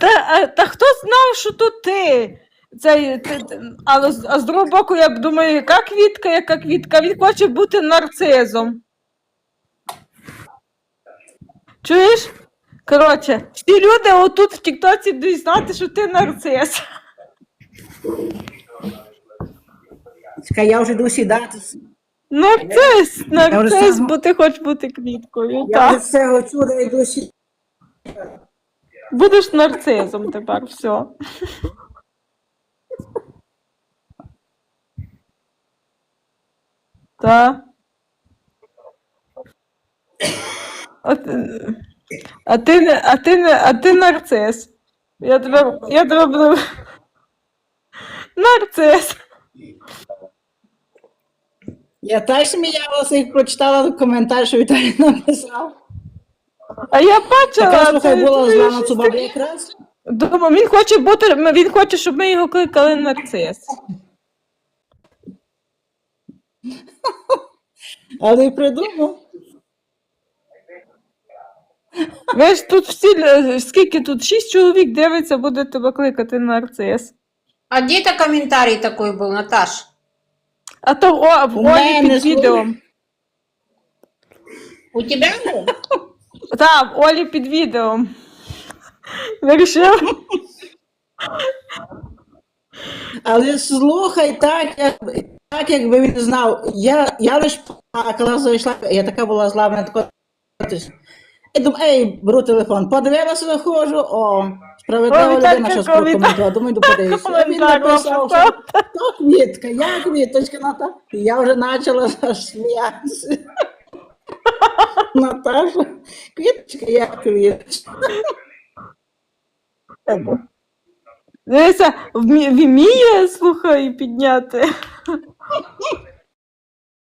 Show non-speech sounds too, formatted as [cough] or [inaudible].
Та, та хто знав, що то ти? Це, ти, але з- а з другого боку, я думаю, яка квітка, яка квітка, він хоче бути нарцизом. Чуєш? Коротше, всі люди отут в Тіктоці будуть знати, що ти нарцис. Чекай, я вже йду сідати. Нарцис, нарцис, бо ти хочеш бути квіткою. Я вже Так. з цього чуда йду сідати. Будеш нарцизом тепер, все. Так. А ти, а ти, не- а ти, не- а ти нарцис. Я тебе, я тебе буду... Нарцис. Я так сміялася і прочитала коментар, що Віталій написав. А я бачила. Така слухай це- була це зла на щось цю бабу якраз. Думаю, він хоче бути, він хоче, щоб ми його кликали нарцис. Але й придумав. Ви ж тут всі, е, скільки тут? Шість чоловік дивиться, буде тебе кликати нарцис. А где это комментарий такой был, Наташ? А то о, в У Олі мене під слухай. відео. У тебя был? Так, Олі під відео. Вирішив? Але слухай, так, як, так якби він знав. Я, я лише плакала, зайшла, я така була зла, мене така. Я думаю, ей, беру телефон, подивилася, заходжу, о, справедлива О, Віталька, людина щось коментар. прокоментувала, думаю, йду подивлюся. А він Коментар написав, написав. що то квітка, я квіточка, Ната. І Я вже почала [laughs] сміятися. Наташа, квіточка, я квіточка. Дивися, вміє, слухай, підняти.